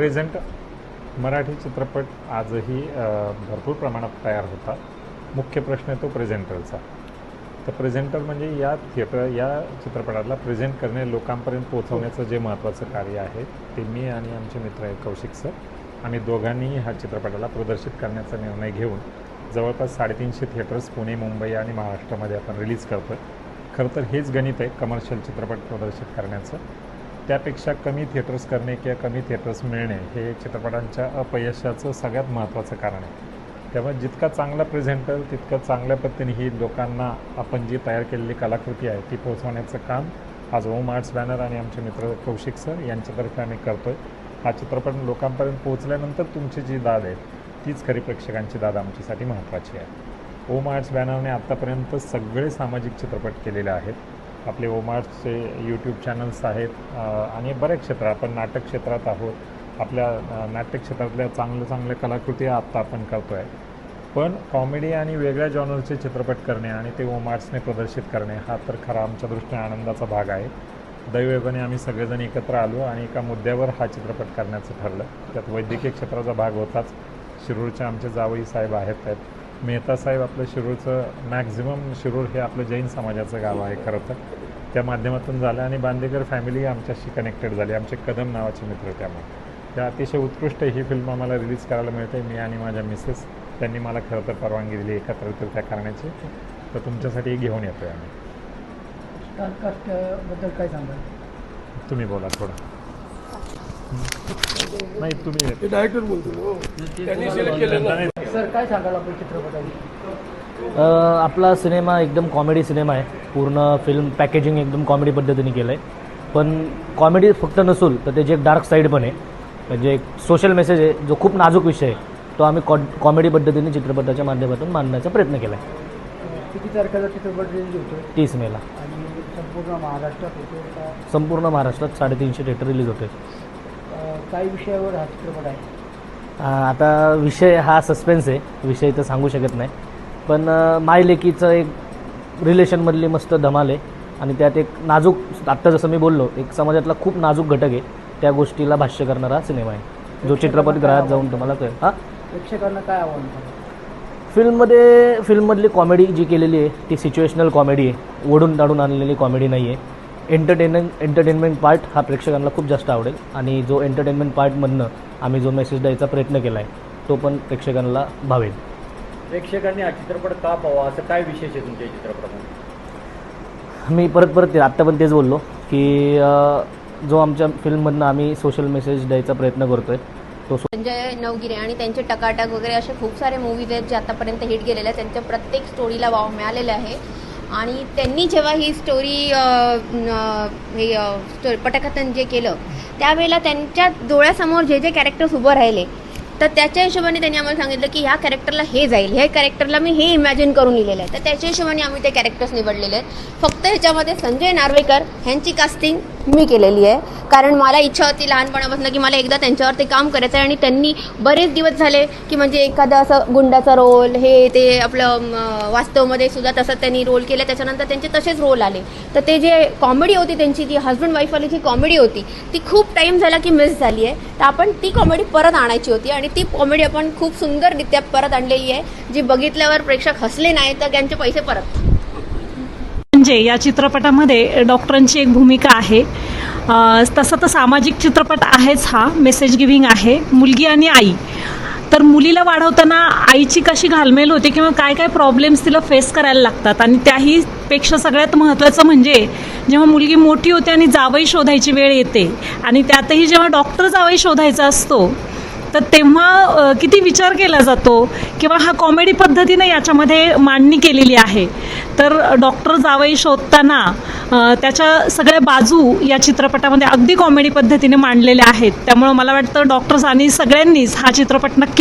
Present Marathi चित्रपट आजही भरपूर प्रमाणात तयार होतात मुख्य प्रश्न येतो तो प्रेझेंटरचा. तर प्रेझेंटर म्हणजे या थिएटर या चित्रपटाला प्रेझेंट करणे लोकांपर्यंत पोहोचवण्याचं जे महत्त्वाचं कार्य आहे ते मी आणि आमचे मित्र आहे कौशिक सर. आम्ही दोघांनीही हा चित्रपटाला प्रदर्शित करण्याचा निर्णय घेऊन जवळपास साडेतीनशे थिएटर्स पुणे मुंबई आणि महाराष्ट्रामध्ये आपण रिलीज करतो आहे खरं तर हेच गणित आहे कमर्शियल चित्रपट प्रदर्शित करण्याचं. त्यापेक्षा कमी थिएटर्स करणे किंवा कमी थिएटर्स मिळणे हे चित्रपटांच्या अपयशाचं सगळ्यात महत्त्वाचं कारण आहे. त्यामुळे जितका चांगला प्रेझेंटर तितकं चांगल्या पद्धतीने ही लोकांना आपण जी तयार केलेली कलाकृती आहे ती पोहोचवण्याचं काम आज ओम आर्ट्स बॅनर आणि आमचे मित्र कौशिक सर यांच्यातर्फे आम्ही करतो आहे हा चित्रपट लोकांपर्यंत पोहोचल्यानंतर तुमची जी दाद आहे तीच खरी प्रेक्षकांची दाद आमच्यासाठी महत्त्वाची आहे. ओम आर्ट्स बॅनरने आत्तापर्यंत सगळे सामाजिक चित्रपट केलेले आहेत. आपले ओमार्सचे यूट्यूब चॅनल्स आहेत आणि बरेच क्षेत्र आपण नाटक क्षेत्रात आहोत. आपल्या अ, नाट्य क्षेत्रातल्या चांगल्या चांगल्या कलाकृती आत्ता आपण करतो आहे पण कॉमेडी आणि वेगळ्या जॉनरचे चित्रपट करणे आणि ते ओमार्सने प्रदर्शित करणे हा तर खरा आमच्या दृष्टीने आनंदाचा भाग आहे. दैवयोगाने आम्ही सगळेजण एकत्र आलो आणि एका मुद्द्यावर हा चित्रपट करण्याचं ठरलं. त्यात वैद्यकीय क्षेत्राचा भाग होताच. शिरूरचे आमचे जावई साहेब आहेत आहेत मेहता साहेब आपलं शिरूरचं मॅक्झिमम शिरूर हे आपलं जैन समाजाचं गाव आहे खरं तर. त्या माध्यमातून झालं आणि बांदेकर फॅमिली आमच्याशी कनेक्टेड झाली. आमचे कदम नावाचे मित्र त्यामुळे त्या अतिशय उत्कृष्ट ही फिल्म आम्हाला रिलीज करायला मिळते. मी आणि माझ्या मिसेस त्यांनी मला खरं तर परवानगी दिली एकत्रितरित्या करण्याची तर तुमच्यासाठी घेऊन येतो आहे आम्ही. बद्दल काय सांगाल? तुम्ही बोला थोडं. नाही तुम्ही डायरेक्टर बोलतो. हो. त्यांनी सिलेक्ट केलं ना. नाही, सर काय सांगाल आपण आपला सिनेमा एकदम कॉमेडी सिनेमा आहे. पूर्ण फिल्म पॅकेजिंग एकदम कॉमेडी पद्धतीने केलं आहे पण कॉमेडी फक्त नसून तर त्याची एक डार्क साईड पण आहे. म्हणजे एक सोशल मेसेज आहे जो खूप नाजूक विषय आहे. तो आम्ही कॉ कॉमेडी पद्धतीने चित्रपटाच्या माध्यमातून मांडण्याचा प्रयत्न केला आहे किती तारखेला चित्रपट रिलीज होतो तीस मेला. आणि संपूर्ण महाराष्ट्रात होतो संपूर्ण महाराष्ट्रात साडेतीनशे थिएटर रिलीज होते काही विषयावर हा चित्रपट आहे? आता विषय हा सस्पेन्स आहे. विषय तर सांगू शकत नाही. पण माय लेकीचं एक रिलेशनमधली मस्त धमाल आहे. आणि त्यात एक नाजूक आत्ता जसं मी बोललो एक समाजातला खूप नाजूक घटक आहे. त्या गोष्टीला भाष्य करणारा सिनेमा आहे. जो चित्रपटगृहात जाऊन तुम्हाला कळेल. हां? प्रेक्षकांना काय कराल फिल्ममध्ये फिल्ममधली कॉमेडी जी केलेली आहे ती सिच्युएशनल कॉमेडी आहे. ओढून ताडून आणलेली कॉमेडी नाही आहे एंटरटेनमेंट एंटरटेनमेंट पार्ट हा प्रेक्षकांना खूप जास्त आवडेल. आणि जो एंटरटेनमेंट पार्टमधनं आम्ही जो मेसेज द्यायचा प्रयत्न केला आहे तो पण प्रेक्षकांना भावेल. प्रेक्षकांनी हा चित्रपट का पाहावा? असं काय विशेष आहे तुमच्या चित्रपटामध्ये? मी परत परत आत्ता पण तेच बोललो की जो आमच्या फिल्ममधनं आम्ही सोशल मेसेज द्यायचा प्रयत्न करतो आहे तो संजय नवगिरे आणि त्यांचे टकाटक वगैरे असे खूप सारे मूवीज आहेत जे आतापर्यंत हिट गेलेले आहेत. त्यांच्या प्रत्येक स्टोरीला वाव मिळालेला आहे. आणि त्यांनी जेव्हा ही स्टोरी हे स्टो- पटकथन जे केलं त्यावेळेला त्यांच्या डोळ्यासमोर जे जे कॅरेक्टर्स उभं राहिले तर त्याच्या हिशोबाने त्यांनी आम्हाला सांगितलं की ह्या कॅरेक्टरला हे जाईल ह्या कॅरेक्टरला मी हे इमॅजिन करून लिहिलेलं आहे. तर त्याच्या हिशोबाने आम्ही ते कॅरेक्टर्स निवडलेले आहेत. फक्त ह्याच्यामध्ये संजय नार्वेकर ह्यांची कास्टिंग मी केलेली आहे. कारण मला इच्छा होती लहानपणापासून की मला एकदा त्यांच्यावर ते काम करायचं आहे. आणि त्यांनी बरेच दिवस झाले की म्हणजे एखादा असं गुंडाचा रोल हे ते आपलं वास्तवमध्ये सुद्धा तसं त्यांनी रोल केला. त्याच्यानंतर त्यांचे तसेच रोल आले. तर ते जे कॉमेडी होती त्यांची जी हस्बंड वाईफवाली जी कॉमेडी होती ती खूप टाईम झाला की मिस झाली आहे. तर आपण ती कॉमेडी परत आणायची होती आणि ती कॉमेडी आपण खूप सुंदररित्या परत आणलेली आहे. जी बघितल्यावर प्रेक्षक हसले नाही तर त्यांचे पैसे परत. म्हणजे या चित्रपटामध्ये डॉक्टरांची एक भूमिका आहे. तसं तर सामाजिक चित्रपट आहेच हा. मेसेज गिव्हिंग आहे. मुलगी आणि आई. तर मुलीला वाढवताना आईची कशी घालमेल होते किंवा काय काय प्रॉब्लेम्स तिला फेस करायला लागतात आणि त्याही पेक्षा सगळ्यात महत्त्वाचं म्हणजे जेव्हा मुलगी मोठी होते आणि जावई शोधायची वेळ येते आणि त्यातही जेव्हा डॉक्टर जावई शोधायचा असतो तर तेव्हा किती विचार केला जातो किंवा हा कॉमेडी पद्धतीने याच्यामध्ये मांडणी केलेली आहे. तर डॉक्टर जावई शोधताना त्याच्या सगळ्या बाजू या चित्रपटामध्ये अगदी कॉमेडी पद्धतीने मांडलेल्या आहेत. त्यामुळं मला वाटतं डॉक्टर्स आणि सगळ्यांनीच हा चित्रपट नक्की